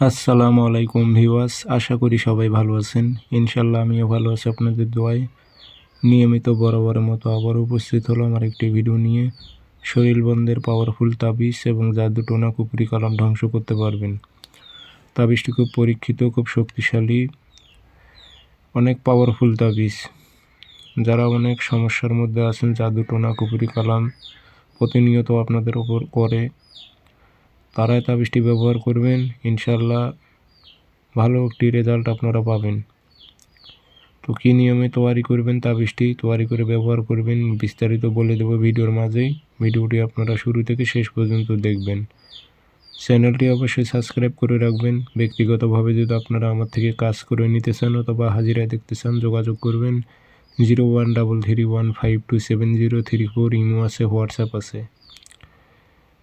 আসসালামু আলাইকুম ভিওয়াস আশা করি সবাই ভালো আছেন। ইনশাল্লাহ আমিও ভালো আছি আপনাদের দোয়ায়। নিয়মিত বরাবরের মতো আবার উপস্থিত হলো আমার একটি ভিডিও নিয়ে। শরীর বন্ধের পাওয়ারফুল তাবিজ এবং জাদু টোনা কুপুরি কালাম ধ্বংস করতে পারবেন। তাবিজটি খুব পরীক্ষিত, খুব শক্তিশালী, অনেক পাওয়ারফুল তাবিজ। যারা অনেক সমস্যার মধ্যে আছেন, জাদু টোনা কুপুরি কালাম প্রতিনিয়ত আপনাদের ওপর করে। তারাই তাবিজটি ব্যবহার করবেন ইনশাল্লাহ ভালো একটি রেজাল্ট আপনারা পাবেন। তো কী নিয়মে তৈরি করবেন তাবিজটি তৈরি করে ব্যবহার করবেন, বিস্তারিত বলে দেবো ভিডিওর মাঝেই। ভিডিওটি আপনারা শুরু থেকে শেষ পর্যন্ত দেখবেন। চ্যানেলটি অবশ্যই সাবস্ক্রাইব করে রাখবেন। ব্যক্তিগতভাবে যদি আপনারা আমার থেকে কাজ করে নিতে চান অথবা হাজিরায় দেখতে চান, যোগাযোগ করবেন। Zero one double three one five two seven zero three four imo আছে, হোয়াটসঅ্যাপ আছে।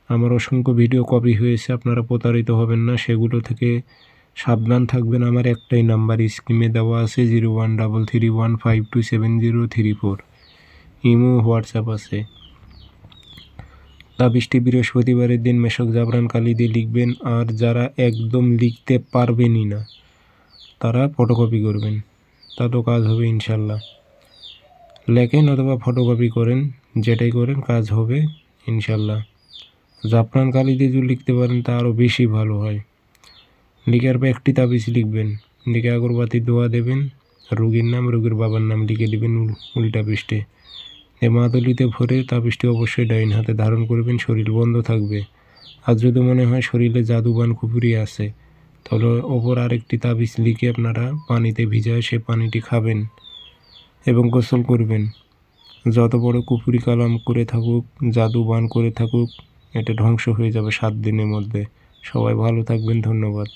আমার অসংখ্য ভিডিও কপি হয়েছে, আপনারা প্রতারিত হবেন না, সেগুলো থেকে সাবধান থাকবেন। আমার একটাই নাম্বার স্ক্রিমে দেওয়া আছে, zero one double three one five two seven zero three four. Imo, WhatsApp আছে। তাবিশটি বৃহস্পতিবারের দিন মেশক জাবরান কালি দিয়ে লিখবেন, আর যারা একদম লিখতে পারবেনই না, তারা ফটোকপি করবেন। তাতেও কাজ হবে ইনশাল্লাহ। লেখেন অথবা ফটোকপি করেন, যেটাই করেন, কাজ হবে ইনশাল্লাহ। জাফরান কালি দিয়ে যদি লিখতে পারেন, তা আরও বেশি ভালো হয়। লিখার পর একটি তাবিজ লিখবেন। লিখে আগরবাতি দোয়া দেবেন। রোগীর নাম, রোগীর বাবার নাম লিখে দেবেন উল্টা পৃষ্ঠে। এ মাদলিতে ভরে তাবিজটি অবশ্যই ডাইন হাতে ধারণ করবেন, শরীর বন্ধ থাকবে। আর যদি মনে হয় শরীরে জাদুবান কুপুরি আছে, তাহলে ওপর আরেকটি তাবিজ লিখে আপনারা পানিতে ভিজায় সে পানিটি খাবেন এবং গোসল করবেন। যত বড় কুপুরি কালাম করে থাকুক জাদু বান করে থাকুক এটা ধ্বংস হয়ে যাবে সাত দিনের মধ্যে। সবাই ভালো থাকবেন ধন্যবাদ।